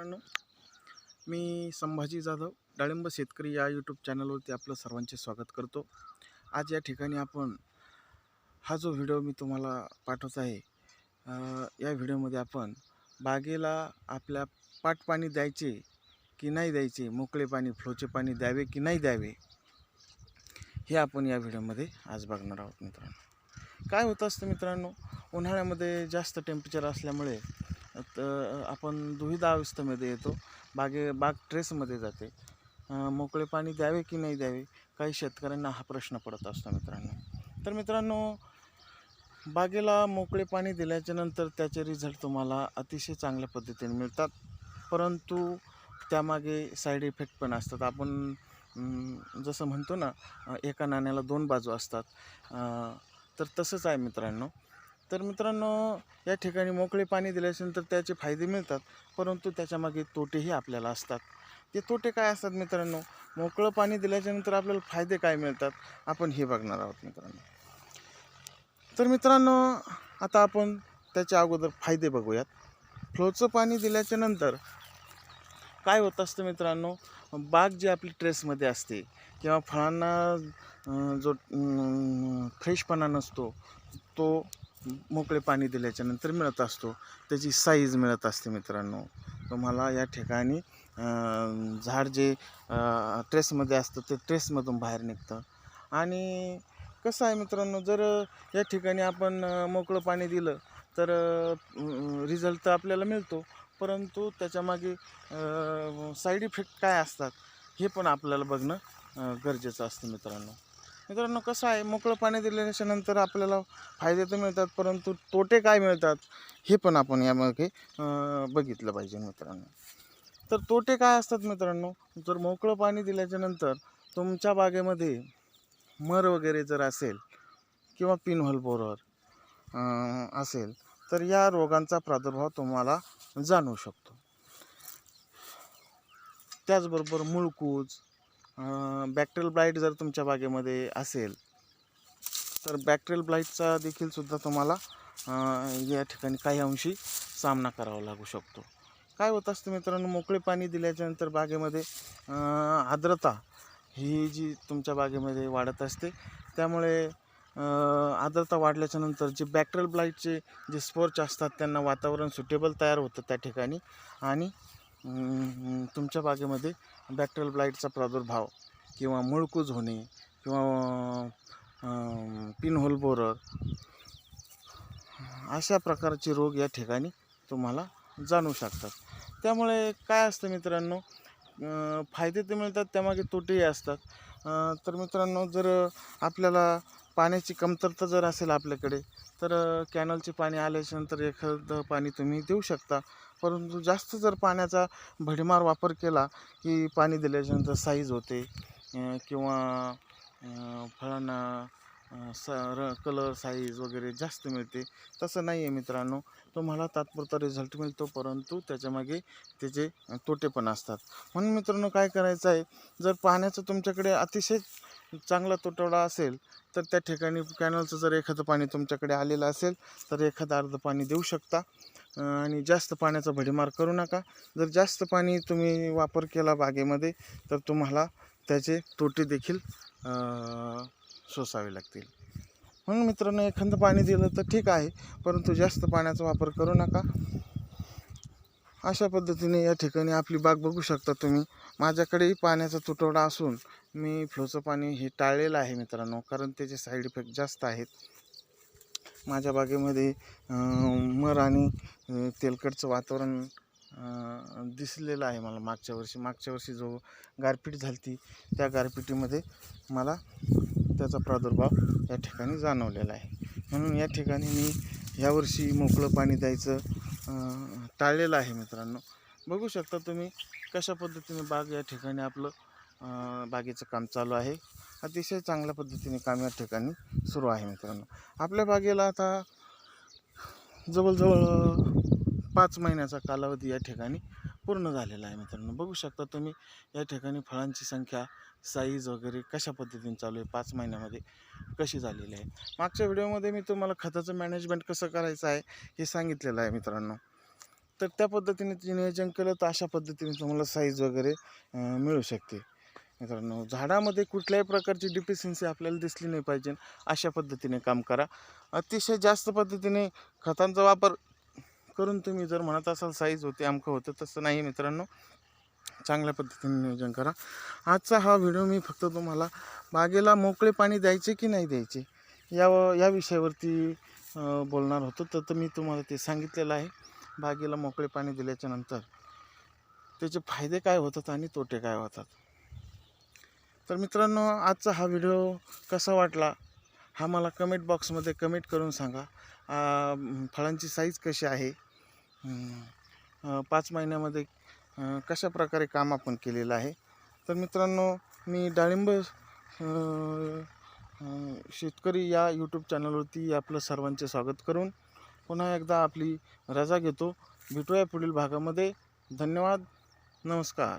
मित्रांनो मी संभाजी जाधव डाळिंब शेतकरी या यूट्यूब चॅनलवरती आपलं सर्वांचे स्वागत करतो. आज या ठिकाणी आपण हा जो व्हिडिओ मी तुम्हाला पाठवत आहे या व्हिडिओमध्ये आपण बागेला आपल्या पाट पाणी द्यायचे की नाही द्यायचे मोकळे पाणी फ्लोचे पाणी द्यावे की नाही द्यावे हे आपण या व्हिडिओमध्ये आज बघणार आहोत मित्रांनो. काय होतं असतं मित्रांनो उन्हाळ्यामध्ये जास्त टेम्परेचर असल्यामुळे तर आपण दुविधा अवस्थेमध्ये येतो. बागे बाग ट्रेसमध्ये जाते. मोकळे पाणी द्यावे की नाही द्यावे? काही शेतकऱ्यांना हा प्रश्न पडत असतो मित्रांनो. तर मित्रांनो बागेला मोकळे पाणी दिल्याच्या नंतर त्याचे रिझल्ट तुम्हाला अतिशय चांगल्या पद्धतीने मिळतात. परंतु त्यामागे साईड इफेक्ट पण असतात. आपण जसं म्हणतो ना एका नाण्याला दोन बाजू असतात. तर तसंच आहे मित्रांनो. तर मित्रांनो या ठिकाणी मोकळे पाणी दिल्याच्यानंतर त्याचे फायदे मिळतात परंतु त्याच्यामागे तोटेही आपल्याला असतात. ते तोटे काय असतात मित्रांनो? मोकळं पाणी दिल्याच्यानंतर आपल्याला फायदे काय मिळतात? आपण हे बघणार आहोत मित्रांनो. तर मित्रांनो आता आपण त्याच्या अगोदर फायदे बघूयात. फ्लोचं पाणी दिल्याच्यानंतर काय होत असतं मित्रांनो? बाग जी आपली ट्रेसमध्ये असते किंवा फळांना जो फ्रेशपणा नसतो तो मोकळे पाणी दिल्याच्यानंतर मिळत असतो. त्याची साईज मिळत असते मित्रांनो. तुम्हाला या ठिकाणी झाड जे ट्रेसमध्ये असतं ते ट्रेसमधून बाहेर निघतं. आणि कसं आहे मित्रांनो जर या ठिकाणी आपण मोकळं पाणी दिलं तर रिझल्ट तर आपल्याला मिळतो. परंतु त्याच्यामागे साईड इफेक्ट काय असतात हे पण आपल्याला बघणं गरजेचं असतं मित्रांनो. मित्रांनो कसं आहे मोकळं पाणी दिल्याच्यानंतर आपल्याला फायदे तर मिळतात परंतु तोटे काय मिळतात हे पण आपण यामध्ये बघितलं पाहिजे मित्रांनो. तर तोटे काय असतात मित्रांनो जर मोकळं पाणी दिल्याच्यानंतर तुमच्या बागेमध्ये मर वगैरे जर असेल किंवा पिनव्हल बोरर असेल तर या रोगांचा प्रादुर्भाव तुम्हाला जाणवू शकतो. त्याचबरोबर मुळकूज बॅक्टेरियल ब्लाईट जर तुमच्या बागेमध्ये असेल तर बॅक्टेरियल ब्लाईटचा देखील सुद्धा तुम्हाला या ठिकाणी काही अंशी सामना करावा लागू शकतो. काय होत असतं मित्रांनो मोकळे पाणी दिल्याच्यानंतर बागेमध्ये आर्द्रता ही जी तुमच्या बागेमध्ये वाढत असते त्यामुळे आर्द्रता वाढल्याच्यानंतर जे बॅक्टेरियल ब्लाईटचे जे स्पोर्च असतात त्यांना वातावरण सुटेबल तयार होतं त्या ठिकाणी. आणि तुमच्या बागेमध्ये बॅक्टेरियल ब्लाईटचा प्रादुर्भाव किंवा मुळकूज होणे किंवा पिनहोल बोरर अशा प्रकारचे रोग या ठिकाणी तुम्हाला जाणवू शकतात. त्यामुळे काय असतं मित्रांनो फायदे तर मिळतात त्यामागे तोटेही असतात. तर मित्रांनो जर आपल्याला पाण्याची कमतरता जर असेल आपल्याकडे तर कॅनलचे पाणी आल्याच्यानंतर एखादं पाणी तुम्ही देऊ शकता. परंतु जास्त जर पाण्याचा भडीमार वापर केला की पाणी दिल्याच्यानंतर साईज होते किंवा फळांना स र कलर साईज वगैरे जास्त मिळते तसं नाही आहे मित्रांनो. तुम्हाला तात्पुरता रिझल्ट मिळतो परंतु त्याच्यामागे त्याचे तोटे पण असतात. म्हणून मित्रांनो काय करायचं आहे? जर पाण्याचं तुमच्याकडे अतिशय चांगला तुटवडा असेल तर त्या ठिकाणी कॅनलचं जर एखादं पाणी तुमच्याकडे आलेलं असेल तर एखादं अर्ध पाणी देऊ शकता. आणि जास्त पाण्याचा भडीमार करू नका. जर जास्त पाणी तुम्ही वापर केला बागेमध्ये तर तुम्हाला त्याचे तोटे देखील सोसावे लागतील. म्हणून मित्रांनो एखादं पाणी दिलं तर ठीक आहे परंतु जास्त पाण्याचा वापर करू नका. अशा पद्धतीने या ठिकाणी आपली बाग बघू शकता तुम्ही. माझ्याकडेही पाण्याचा तुटवडा असून मी फ्लोचं पाणी हे टाळलेलं आहे मित्रांनो कारण त्याचे साईड इफेक्ट जास्त आहेत. माझ्या बागेमध्ये मर आणि तेलकटचं वातावरण दिसलेलं आहे मला मागच्या वर्षी. मागच्या वर्षी जो गारपीट झाली ती त्या गारपिटीमध्ये मला त्याचा प्रादुर्भाव या ठिकाणी जाणवलेला आहे. म्हणून या ठिकाणी मी ह्यावर्षी मोकळं पाणी द्यायचं टाळलेलं आहे मित्रांनो. बघू शकता तुम्ही कशा पद्धतीने बाग या ठिकाणी आपलं बागेचं काम चालू आहे. अतिशय चांगल्या पद्धतीने काम या ठिकाणी सुरू आहे मित्रांनो. आपल्या बागेला आता जवळजवळ पाच महिन्याचा कालावधी या ठिकाणी पूर्ण झालेला आहे मित्रांनो. बघू शकता तुम्ही या ठिकाणी फळांची संख्या साईज वगैरे कशा पद्धतीने चालू आहे पाच महिन्यामध्ये कशी झालेली आहे. मागच्या व्हिडिओमध्ये मी तुम्हाला खताचं मॅनेजमेंट कसं करायचं आहे हे सांगितलेलं आहे मित्रांनो. तर त्या पद्धतीने नियोजन केलं तर अशा पद्धतीने तुम्हाला साईज वगैरे मिळू शकते. मित्रांनो झाडामध्ये कुठल्याही प्रकारची डिफिशियन्सी आपल्याला दिसली नाही पाहिजे. अशा पद्धतीने काम करा. अतिशय जास्त पद्धतीने खतांचा वापर करून तुम्ही जर म्हणत असाल साईज होते अमकं होतं तसं नाही मित्रांनो. चांगल्या पद्धतीने नियोजन करा. आजचा हा व्हिडिओ मी फक्त तुम्हाला बागेला मोकळे पाणी द्यायचे की नाही द्यायचे या या विषयावरती बोलणार होतो. तर तर मी तुम्हाला ते सांगितलेलं आहे. बागेला मोकळे पाणी दिल्याच्यानंतर त्याचे फायदे काय होतात आणि तोटे काय होतात? तर मित्रांनो आजचा हा व्हिडिओ कसा वाटला हा मला कमेंट बॉक्समध्ये कमेंट करून सांगा. फळांची साईज कशी आहे पाच महिन्यामध्ये कशा प्रकारे काम आपण केलेलं आहे. तर मित्रांनो मी डाळिंब शेतकरी या यूट्यूब चॅनलवरती आपलं सर्वांचे स्वागत करून पुन्हा एकदा आपली रजा घेतो. भेटूया पुढील भागामध्ये. धन्यवाद. नमस्कार.